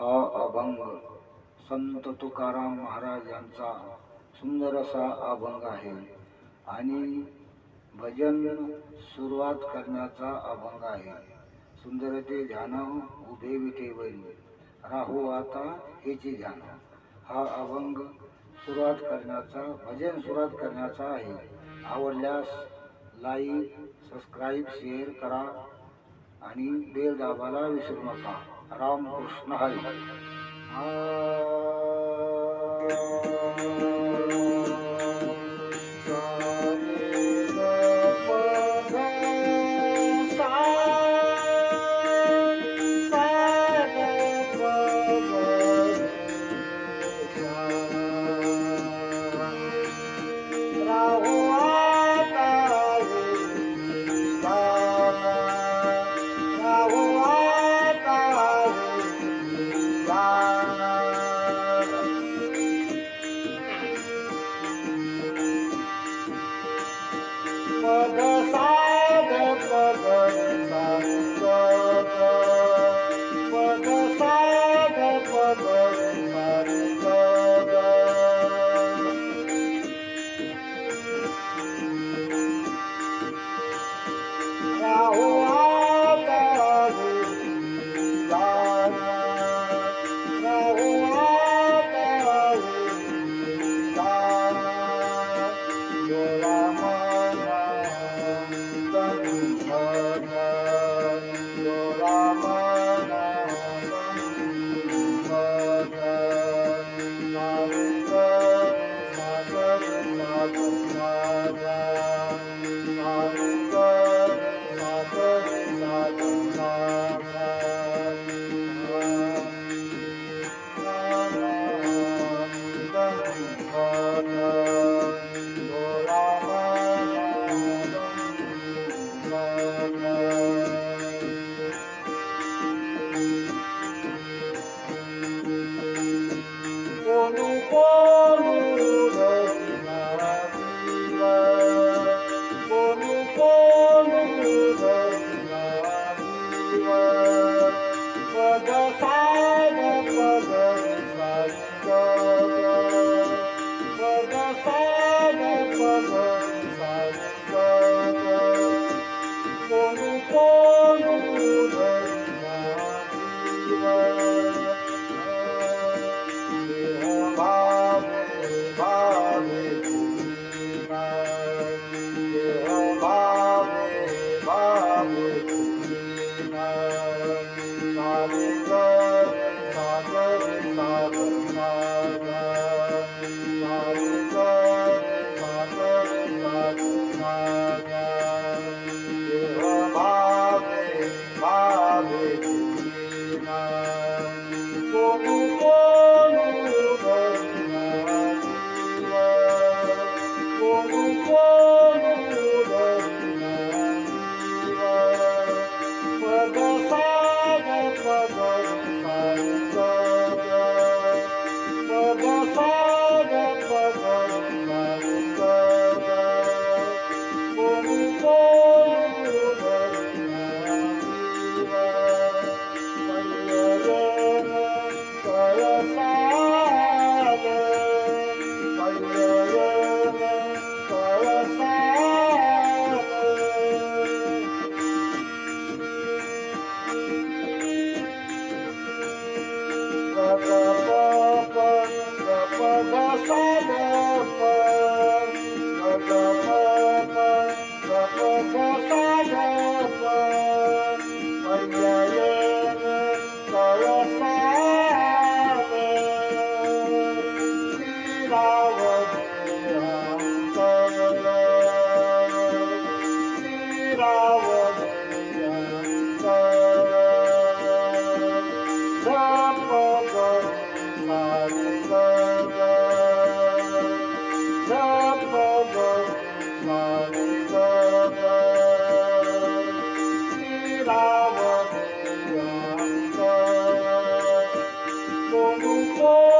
हा अभंग संत तुकाराम महाराज यांचा सुंदर असा अभंग आहे आणि भजन सुरुवात करण्याचा अभंग आहे. सुंदर ते ध्यान उभे विठेवरी राहू आता हेची ध्यान. हा अभंग सुरुवात करण्याचा भजन सुरुवात करण्याचा आहे. आवडल्यास लाईक सबस्क्राईब शेअर करा आणि बेल दाबायला विसरू नका. रामकृष्ण। हरी Your মো